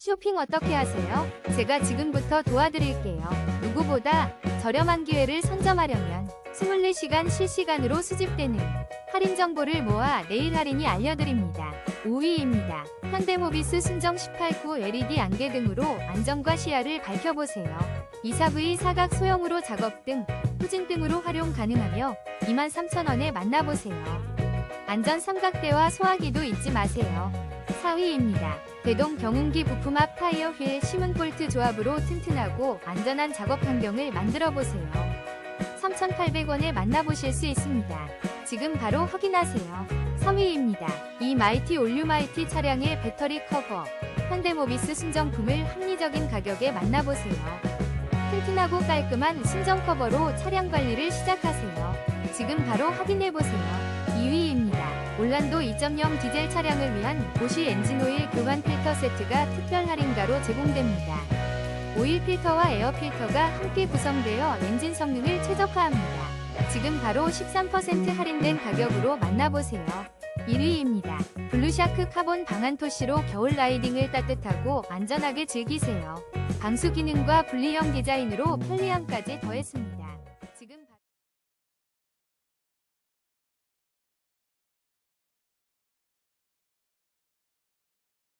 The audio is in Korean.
쇼핑 어떻게 하세요? 제가 지금부터 도와드릴게요. 누구보다 저렴한 기회를 선점하려면 24시간 실시간으로 수집되는 할인 정보를 모아 내일 할인이 알려드립니다. 5위입니다. 현대모비스 순정 18구 LED 안개 등으로 안정과 시야를 밝혀보세요. 24V 사각 소형으로 작업 등 후진 등으로 활용 가능하며 23,000원에 만나보세요. 안전 삼각대와 소화기도 잊지 마세요. 4위입니다. 대동 경운기 부품 앞 타이어 휠 시문 볼트 조합으로 튼튼하고 안전한 작업 환경을 만들어 보세요. 3,800원에 만나보실 수 있습니다. 지금 바로 확인하세요. 3위입니다. 이 마이티 올류마이티 차량의 배터리 커버, 현대모비스 순정품을 합리적인 가격에 만나보세요. 튼튼하고 깔끔한 순정 커버로 차량 관리를 시작하세요. 지금 바로 확인해보세요. 2위입니다. 올란도 2.0 디젤 차량을 위한 보쉬 엔진오일 교환 필터 세트가 특별 할인가로 제공됩니다. 오일 필터와 에어 필터가 함께 구성되어 엔진 성능을 최적화합니다. 지금 바로 13% 할인된 가격으로 만나보세요. 1위입니다. 블루샤크 카본 방한 토시로 겨울 라이딩을 따뜻하고 안전하게 즐기세요. 방수 기능과 분리형 디자인으로 편리함까지 더했습니다.